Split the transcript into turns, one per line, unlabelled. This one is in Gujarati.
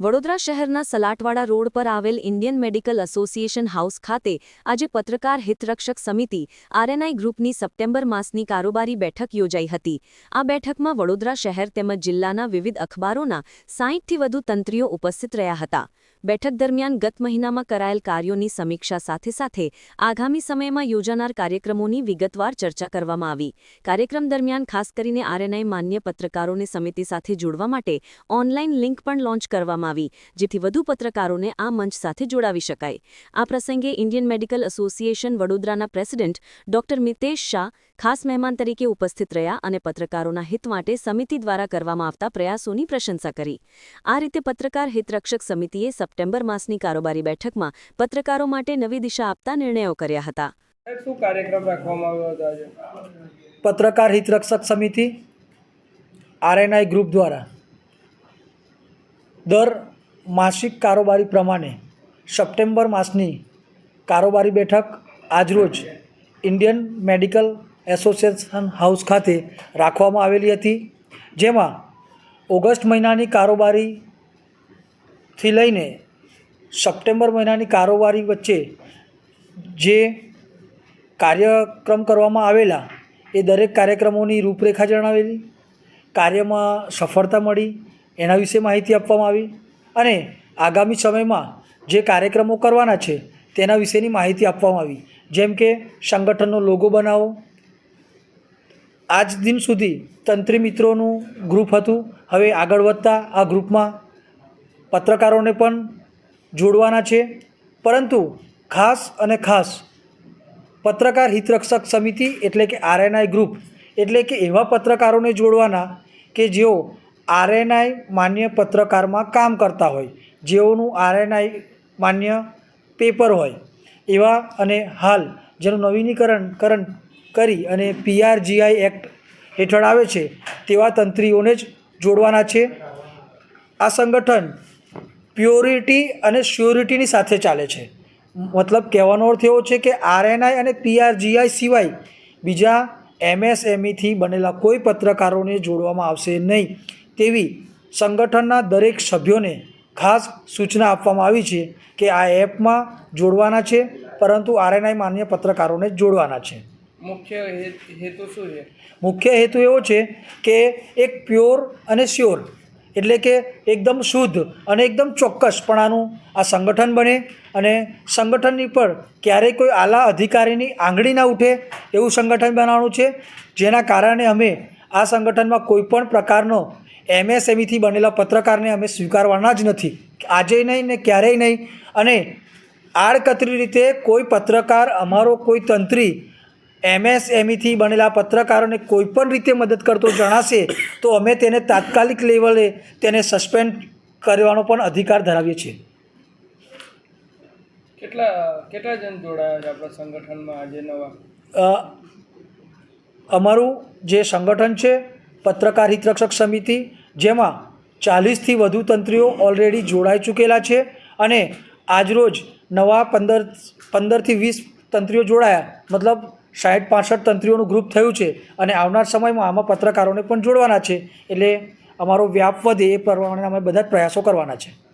વડોદરા શહેરના સલાટવાડા રોડ પર આવેલ ઇન્ડિયન મેડિકલ એસોસિએશન હાઉસ ખાતે આજે પત્રકાર હિતરક્ષક સમિતિ, આરએનઆઈ ગ્રુપની સપ્ટેમ્બર માસની કારોબારી બેઠક યોજાઈ હતી. આ બેઠકમાં વડોદરા શહેર તેમજ જિલ્લાના વિવિધ અખબારોના સાહીઠથી વધુ તંત્રીઓ ઉપસ્થિત રહ્યા હતા. બેઠક દરમિયાન ગત મહિનામાં કરાયેલ કાર્યોની સમીક્ષા સાથે સાથે આગામી સમયમાં યોજાનાર કાર્યક્રમોની વિગતવાર ચર્ચા કરવામાં આવી. કાર્યક્રમ દરમિયાન ખાસ કરીને આરએનઆઈ માન્ય પત્રકારોને સમિતિ સાથે જોડવા માટે ઓનલાઈન લિંક પણ લોન્ચ કરવામાં આવી, જેથી વધુ પત્રકારોને આ મંચ સાથે જોડાવી શકાય. આ પ્રસંગે ઇન્ડિયન મેડિકલ એસોસિએશન વડોદરાના પ્રેસિડેન્ટ ડોક્ટર મિતેશ શાહ, ખાસ મહેમાન તરીકે ઉપસ્થિત રહ્યા અને પત્રકારોના હિત માટે સમિતિ દ્વારા કરવામાં આવતા પ્રયાસોની પ્રશંસા કરી. આ રીતે પત્રકાર હિતરક્ષક સમિતિએ સપ્ટેમ્બર માસની કારોબારી બેઠકમાં પત્રકારો માટે નવી દિશા આપતા નિર્ણયો કર્યા હતા.
સાહેબ, શું કાર્યક્રમ રાખવામાં આવ્યો હતો આજે?
પત્રકાર હિતરક્ષક સમિતિ આરએનઆઈ ગ્રુપ દ્વારા દર માસિક કારોબારી પ્રમાણે સપ્ટેમ્બર માસની કારોબારી બેઠક આજરોજ ઇન્ડિયન મેડિકલ એસોસિએશન હાઉસ ખાતે રાખવામાં આવેલી હતી જેમાં ઓગસ્ટ મહિનાની કારોબારીથી લઈને સપ્ટેમ્બર મહિનાની કારોબારી વચ્ચે જે કાર્યક્રમ કરવામાં આવેલા, એ દરેક કાર્યક્રમોની રૂપરેખા જણાવેલી, કાર્યમાં સફળતા મળી, એના વિશે માહિતી આપવામાં આવી અને આગામી સમયમાં જે કાર્યક્રમો કરવાના છે, તેના વિશેની માહિતી આપવામાં આવી. જેમ કે, સંગઠનનો લોગો બનાવો. આજ દિન સુધી તંત્રી મિત્રોનું ગ્રુપ હતું. હવે આગળ વધતા આ ગ્રુપમાં પત્રકારોને પણ જોડવાના છે. પરંતુ ખાસ અને ખાસ પત્રકાર હિતરક્ષક સમિતિ એટલે કે આરએનઆઈ ગ્રુપ એટલે કે એવા પત્રકારોને જોડવાના કે જેઓ આરએનઆઈ માન્ય પત્રકારમાં કામ કરતા હોય. જેઓનું આરએનઆઈ માન્ય પેપર હોય. એવા અને હાલ જેનું નવીનીકરણ કરણ કરી અને પીઆરજીઆઈ એક્ટ હેઠળ આવે છે તેવા તંત્રીઓને જ જોડવાના છે. આ સંગઠન પ્યોરિટી અને શ્યોરિટીની સાથે ચાલે છે. મતલબ કહેવાનો અર્થ એવો છે કે આરએનઆઈ અને પીઆરજીઆઈ સિવાય બીજા એમએસએમઈથી બનેલા કોઈ પત્રકારોને જોડવામાં આવશે નહીં. તેવી સંગઠનના દરેક સભ્યોને ખાસ સૂચના આપવામાં આવી છે કે આ એપમાં જોડવાના છે પરંતુ આરએનઆઈ માન્ય પત્રકારોને જોડવાના છે.
મુખ્ય હેતુ શું છે?
મુખ્ય હેતુ એવો છે કે એક પ્યોર અને શ્યોર એટલે કે એકદમ શુદ્ધ અને એકદમ ચોક્કસપણાનું આ સંગઠન બને અને સંગઠનની પર ક્યારેય કોઈ આલા અધિકારીની આંગળી ના ઉઠે એવું સંગઠન બનાવવાનું છે. જેના કારણે અમે આ સંગઠનમાં કોઈપણ પ્રકારનો એમએસએમઈથી બનેલા પત્રકારને અમે સ્વીકારવાના જ નથી. આજે નહીં ને ક્યારેય નહીં. અને આડકતરી રીતે કોઈ પત્રકાર, અમારો કોઈ તંત્રી એમએસએમઈથી બનેલા પત્રકારોને કોઈપણ રીતે મદદ કરતો જણાશે તો અમે તેને તાત્કાલિક લેવલે તેને સસ્પેન્ડ કરવાનો પણ અધિકાર ધરાવીએ છીએ.
કેટલા કેટલા જણ જોડાયા છે આપણા સંગઠનમાં આજે નવા?
અમારું જે સંગઠન છે પત્રકાર હિતરક્ષક સમિતિ જેમાં ચાલીસથી વધુ તંત્રીઓ ઓલરેડી જોડાઈ ચૂકેલા છે અને આજરોજ નવા પંદર પંદરથી વીસ તંત્રીઓ જોડાયા. મતલબ સાઠ પાસઠ તંત્રીઓનું ગ્રુપ થયું છે અને આવનાર સમયમાં આમાં પત્રકારોને પણ જોડવાના છે. એટલે અમારો વ્યાપ વધે એ પ્રમાણે અમે બધા જ પ્રયાસો કરવાના છે.